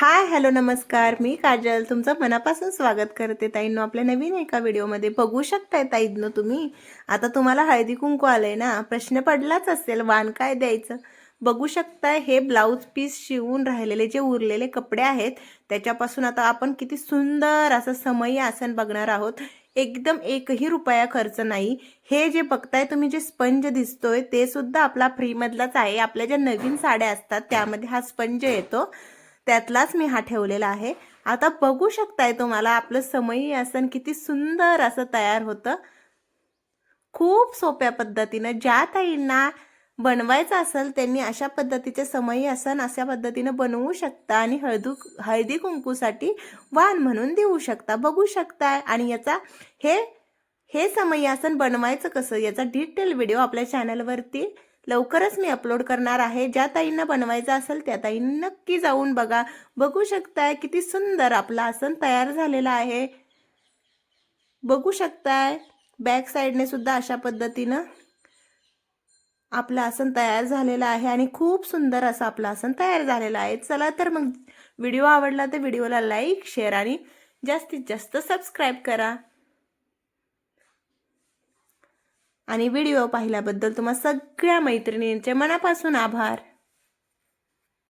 Hi hello नमस्कार. मी काजल. तुमचं मनापासून स्वागत करते ताईंनो आपल्या नवीन एका व्हिडिओमध्ये. बघू शकताय ताईंनो तुम्ही? आता तुम्हाला हळदी कुंकू आलंय ना? प्रश्न पडलाच असेल वाण काय द्यायचं? बघू शकताय हे ब्लाऊज पीस शिवून राहिलेले जे उरलेले कपडे आहेत त्याच्यापासून आता आपण किती सुंदर असं समयी आसन बघणार आहोत. एकदम एकही रुपया खर्च नाही. हे जे बघताय तुम्ही जे स्पंज दिसतोय ते सुद्धा आपला फ्रीमधलाच आहे. आपल्या ज्या नवीन साड्या असतात त्यामध्ये हा स्पंज येतो. त्यातलाच मी हा ठेवलेला आहे. आता बघू शकताय तुम्हाला आपलं समयी आसन किती सुंदर असं तयार होतं. खूप सोप्या पद्धतीनं ज्या ताईंना बनवायचं असेल त्यांनी अशा पद्धतीचे समयी आसन अशा पद्धतीनं बनवू शकता आणि हळदू हळदी कुंकूसाठी वाण म्हणून देऊ शकता. बघू शकताय आणि याचा हे हे समयी आसन बनवायचं कसं याचा डिटेल व्हिडिओ आपल्या चॅनलवरती लवकरच मी अपलोड करणार आहे. ज्या ताईंना बनवायचं असेल त्या ताईंनी नक्की जाऊन बघा. बघू शकताय किती सुंदर आपलं आसन तयार झालेलं आहे. बघू शकताय. बॅक साईडने सुद्धा अशा पद्धतीनं आपलं आसन तयार झालेलं आहे आणि खूप सुंदर असं आपलं आसन तयार झालेलं आहे. चला तर मग व्हिडिओ आवडला तर व्हिडिओला लाईक शेअर आणि जास्तीत जास्त सबस्क्राईब करा. आणि व्हिडिओ पाहिल्याबद्दल तुम्हा सगळ्या मैत्रिणींचे मनापासून आभार.